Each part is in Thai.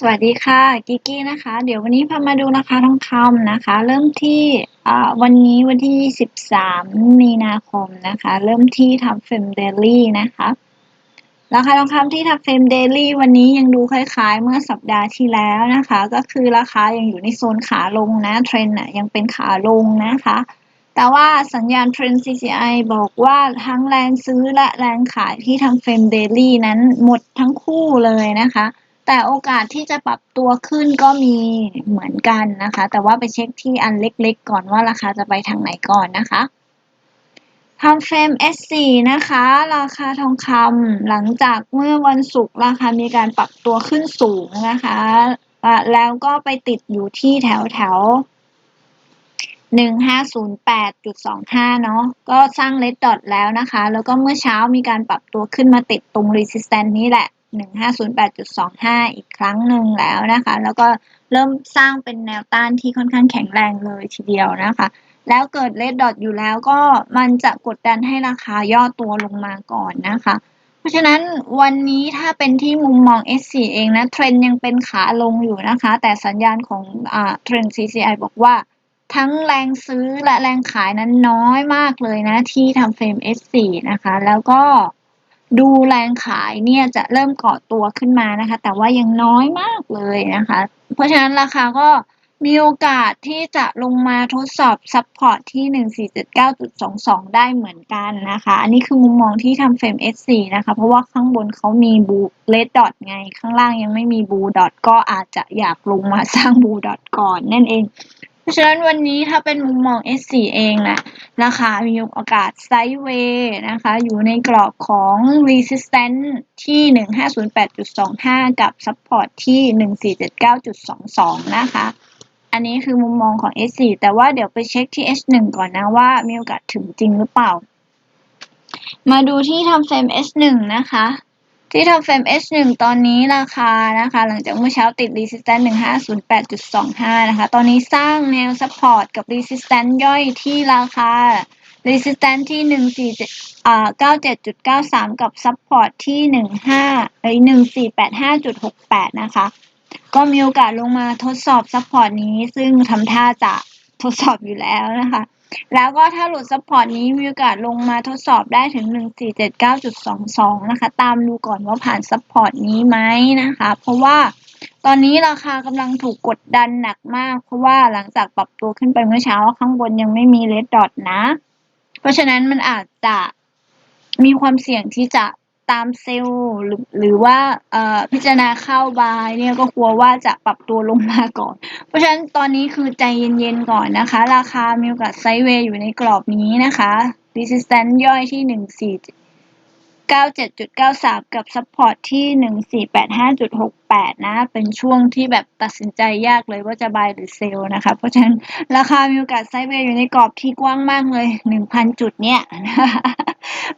สวัสดีค่ะกิกกี้นะคะ เดี๋ยววันนี้พามาดูราคาทองคำนะคะ เริ่มที่วันนี้วันที่23มีนาคมนะคะ เริ่มที่ทำเฟรมเดลี่นะคะราคาทองคำที่ทำเฟรมเดลี่วันนี้ยังดูคล้ายๆ เมื่อสัปดาห์ที่แล้วนะคะ ก็คือราคายังอยู่ในโซนขาลงนะเทรนด์ยังเป็นขาลงนะคะ แต่ว่าสัญญาณเทรนด์ CCI บอกว่าทั้งแรงซื้อและแรงขายที่ทำเฟรมเดลี่นั้นหมดทั้งคู่เลยนะคะ แต่โอกาสที่จะปรับตัวขึ้นก็มีเหมือนกันนะคะ แต่ว่าไปเช็คที่อันเล็กๆ ก่อนว่าราคาจะไปทางไหนก่อนนะคะทำเฟรม S4 นะคะ ราคาทองคำหลังจากเมื่อวันศุกร์ราคามีการปรับตัวขึ้นสูงนะคะแล้วก็ไปติดอยู่ที่แถวแถว1508.25เนาะก็สร้างเลดดอทแล้วนะคะ แล้วก็เมื่อเช้ามีการปรับตัวขึ้นมาติดตรง resistance นี้แหละ 1508.25 อีกครั้งหนึ่งแล้วนะคะ แล้วก็เริ่มสร้างเป็นแนวต้านที่ค่อนข้างแข็งแรงเลยทีเดียวนะคะ แล้วเกิดเลดดอทอยู่แล้วก็มันจะกดดันให้ราคาย่อตัวลงมาก่อนนะคะ เพราะฉะนั้นวันนี้ถ้าเป็นที่มุมมอง S4 เองนะเทรนยังเป็นขาลงอยู่นะคะ แต่สัญญาณของเทรน CCI บอกว่าทั้งแรงซื้อและแรงขายนั้นน้อยมากเลยนะที่ทำเฟรม S4 นะคะ แล้วก็ ดูแรงขายเนี่ยจะเริ่มเกาะตัวขึ้นมานะคะ แต่ว่ายังน้อยมากเลยนะคะ เพราะฉะนั้นราคาก็มีโอกาสที่จะลงมาทดสอบซัพพอร์ตที่ 1479.22 ได้เหมือนกันนะคะ อันนี้คือมุมมองที่ทำเฟรม S4 นะคะ เพราะว่าข้างบนเขามีบูเลดดอทไง ข้างล่างยังไม่มีบูดอทก็อาจจะอยากลงมาสร้างบูดอทก่อนนั่นเอง ราะฉะนั้นวันนี้ถ้าเป็นมุมมอง S4 เองนะราคามีโอกาสไซด์เวย์นะคะ อยู่ในกรอบของ resistance ที่ 1508.25 กับ support ที่ 1479.22 นะคะ อันนี้คือมุมมองของ S4 แต่ว่าเดี๋ยวไปเช็คที่ S1 ก่อนนะว่ามีโอกาสถึงจริงหรือเปล่า มาดูที่ทำเฟรม S1 นะคะ ที่ทำเฟรม H1 ตอนนี้ราคานะคะ หลังจากเมื่อเช้าติด resistance 1508.25 นะคะ ตอนนี้สร้างแนว support กับ resistance ย่อยที่ราคา resistance ที่ 147อ่า97.93 กับ support ที่ 15เอ้ย1485.68 นะคะ ก็มีโอกาสลงมาทดสอบ support นี้ซึ่งทำท่าจะ ทดสอบอยู่แล้วนะคะ แล้วก็ถ้าหลุดซัพพอร์ตนี้มีโอกาสลงมาทดสอบได้ถึง 1479.22 นะคะ ตามดูก่อนว่าผ่านซัพพอร์ตนี้ไหมนะคะ เพราะว่าตอนนี้ราคากำลังถูกกดดันหนักมาก เพราะว่าหลังจากปรับตัวขึ้นไปเมื่อเช้าข้างบนยังไม่มีเลดดอทนะ เพราะฉะนั้นมันอาจจะมีความเสี่ยงที่จะ ตามเซลล์ หรือหรือว่าพิจารณาเข้าบายเนี่ยก็กลัวว่าจะปรับตัวลงมาก่อน เพราะฉะนั้นตอนนี้คือใจเย็นๆก่อนนะคะ ราคามีโอกาสไซด์เวย์อยู่ในกรอบนี้นะคะ resistance ย่อยที่หนึ่งสี่97.93 กับ support ที่ 1485.68 นะ เป็นช่วงที่แบบตัดสินใจยากเลยว่าจะ buy หรือ sell นะคะ เพราะฉะนั้นราคามีโอกาสไซด์เวย์อยู่ในกรอบที่กว้างมากเลย 1,000 จุดเนี่ย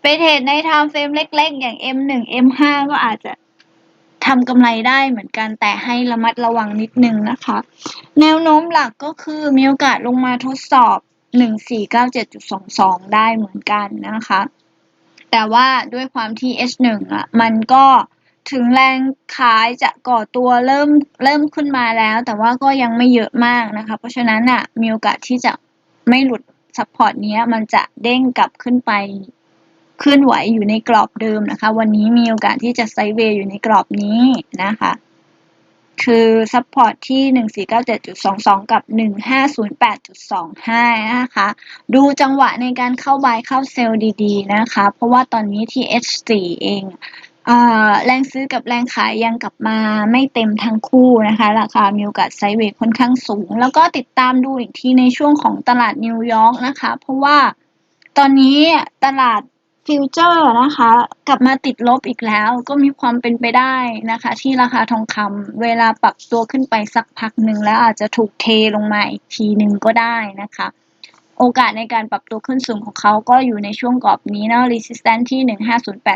ไปเทรดใน time frame เล็ก ๆ อย่าง M1 M5 ก็อาจจะทำกำไรได้เหมือนกันแต่ให้ระมัดระวังนิดนึงนะคะ แนวโน้มหลักก็คือมีโอกาสลงมาทดสอบ 1497.22 ได้เหมือนกันนะคะ แต่ว่าด้วยความที่ H1 อะมันก็ถึงแรงขายจะก่อตัวเริ่มเริ่มขึ้นมาแล้ว แต่ว่าก็ยังไม่เยอะมากนะคะ เพราะฉะนั้นอะมีโอกาสที่จะไม่หลุดซัพพอร์ตนี้มันจะเด้งกลับขึ้นไป เคลื่อนไหวอยู่ในกรอบเดิมนะคะ วันนี้มีโอกาสที่จะไซด์เวย์อยู่ในกรอบนี้นะคะ คือซัพพอร์ตที่ 1497.22 กับ 1508.25 นะคะ ดูจังหวะในการเข้าบายเข้าเซลล์ดีๆ นะคะ เพราะว่าตอนนี้ที่ H4 เองแรงซื้อกับแรงขายยังกลับมาไม่เต็มทั้งคู่นะคะ ราคามีโอกาสไซด์เวย์ค่อนข้างสูง แล้วก็ติดตามดูอีกทีในช่วงของตลาดนิวยอร์กนะคะ เพราะว่าตอนนี้ตลาด ฟิวเจอร์นะคะ กลับมาติดลบอีกแล้ว ก็มีความเป็นไปได้นะคะ ที่ราคาทองคำเวลาปรับตัวขึ้นไปสักพักหนึ่งแล้วอาจจะถูกเทลงมาอีกทีหนึ่งก็ได้นะคะ โอกาสในการปรับตัวขึ้นสูงของเขาก็อยู่ในช่วงกรอบนี้เนาะ resistance ที่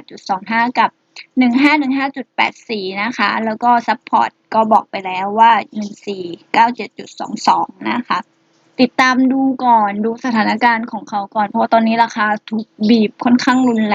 1508.25 กับ 1515.84 นะคะ แล้วก็ support ก็บอกไปแล้วว่า 1497.22 นะคะ ติดตามดูก่อน ดูสถานการณ์ของเขาก่อน เพราะตอนนี้ราคาถูกบีบค่อนข้างรุนแรง